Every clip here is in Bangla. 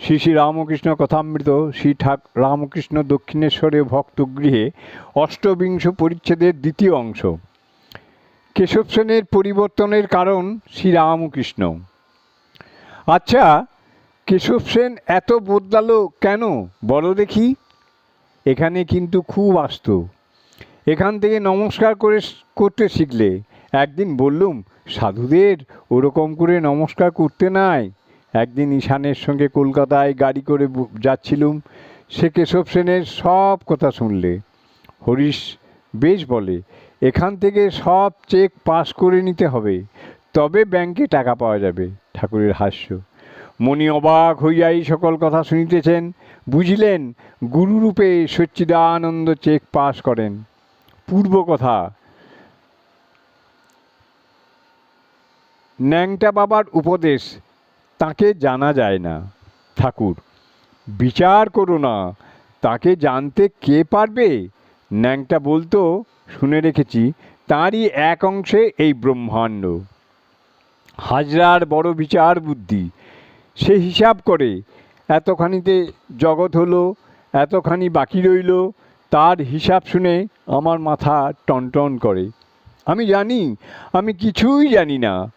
শ্রী শ্রী রামকৃষ্ণ কথামৃত, শ্রী ঠাক, রামকৃষ্ণ দক্ষিণেশ্বরে ভক্তগৃহে অষ্টবিংশ পরিচ্ছেদের দ্বিতীয় অংশ। কেশব সেনের পরিবর্তনের কারণ শ্রীরামকৃষ্ণ আচ্ছা কেশব সেন এত বদলালো কেন? বলো দেখি। এখানে কিন্তু খুব আসত। এখান থেকে নমস্কার করে করতে শিখলে। একদিন বললুম, সাধুদের ওরকম করে নমস্কার করতে নাই। একদিন ঈশানের সঙ্গে কলকাতায় গাড়ি করে যাচ্ছিলুম। সে কেশব সেনের সব কথা শুনলে। হরিশ বেশ বলে, এখান থেকে সব চেক পাস করে নিতে হবে, তবে ব্যাংকে টাকা পাওয়া যাবে। ঠাকুরের হাস্য। মণি অবাক হইয়াই সকল কথা শুনিতেছেন। বুঝিলেন, গুরুরূপে সচ্চিদানন্দ চেক পাস করেন। পূর্ব কথা, ন্যাংটা বাবার উপদেশ তাকে জানা যায় না। ঠাকুর, বিচার করো না। তাকে জানতে কে পারবে? ন্যাংটা বলতো, শুনে রেখেছি, তারই এক অংশে এই ব্রহ্মাণ্ড। হাজরার বড় বিচার বুদ্ধি। সে হিসাব করে, এতখানিতে জগৎ হলো, এতখানি বাকি রইল, তার হিসাব শুনে আমার মাথা টনটন করে। আমি জানি, আমি কিছুই জানি না।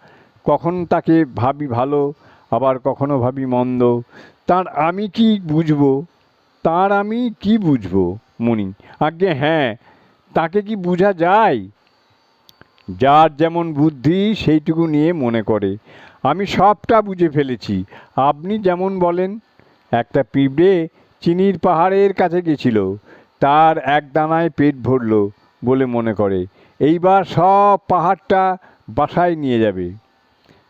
কখন তাকে ভাবি ভালো আবার কখনো ভাবি মন্দ। তার আমি কি বুঝব? তার আমি কি বুঝব, মনি? আজ্ঞে হ্যাঁ তাকে কি বোঝা যায়? যার যেমন বুদ্ধি, সেইটুকু নিয়ে মনে করে। আমি সবটা বুঝে ফেলেছি। আপনি যেমন বলেন, একটা পিঁপড়ে চিনির পাহাড়ের কাছে গেছিল। তার এক দানায় পেট ভরল বলে মনে করে। এইবার সব পাহাড়টা বাসায় নিয়ে যাবে।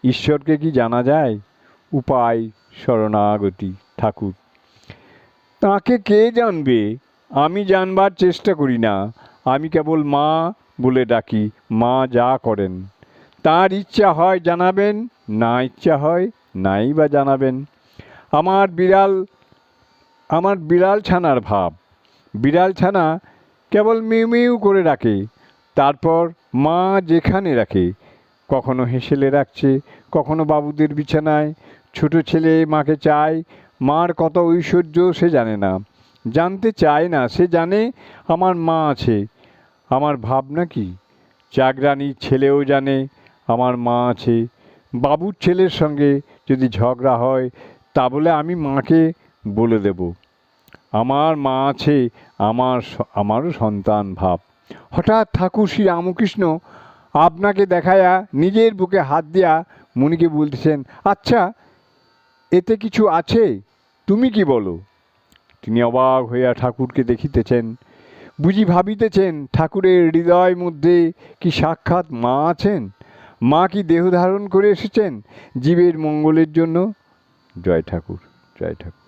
ঈশ্বরকে কি জানা যায়? উপায়, শরণাগতি, ঠাকুর। তাকে কে জানবে? আমি জানবার চেষ্টা করি না। আমি কেবল মা বলে ডাকি, মা যা করেন। তার ইচ্ছা হয় জানাবেন, না ইচ্ছা হয় নাই বা জানাবেন। আমার বিড়াল আমার বিড়াল ছানার ভাব। বিড়াল ছানা কেবল মিউ মিউ করে রাখে তারপর মা যেখানে রাখে কখনো হেসেলে রাখছে, কখনো বাবুদের বিছানায়। ছোট ছেলে মাকে চায়, মার কত ঐশ্বর্য সে জানে না। জানতে চায় না, সে জানে আমার মা আছে। আমার ভাবনা কি? চাকরানির ছেলেও জানে আমার মা আছে। বাবুর ছেলের সঙ্গে যদি ঝগড়া হয়, তা বলে আমি মাকে বলে দেব। আমার মা আছে, আমার আমারও সন্তান ভাব। হঠাৎ ঠাকুর শ্রী রামকৃষ্ণ আপনাকে দেখায়া নিজের বুকে হাত দিয়া মুনিকে বলতেছেন আচ্ছা এতে কিছু আছে? তুমি কি বলো? তিনি অবাক হইয়া ঠাকুরকে দেখিতেছেন, বুঝি ভাবিতেছেন, ঠাকুরের হৃদয় মধ্যে কি সাক্ষাৎ মা আছেন? মা কি দেহ ধারণ করে এসেছেন জীবের মঙ্গলের জন্য? জয় ঠাকুর জয় ঠাকুর।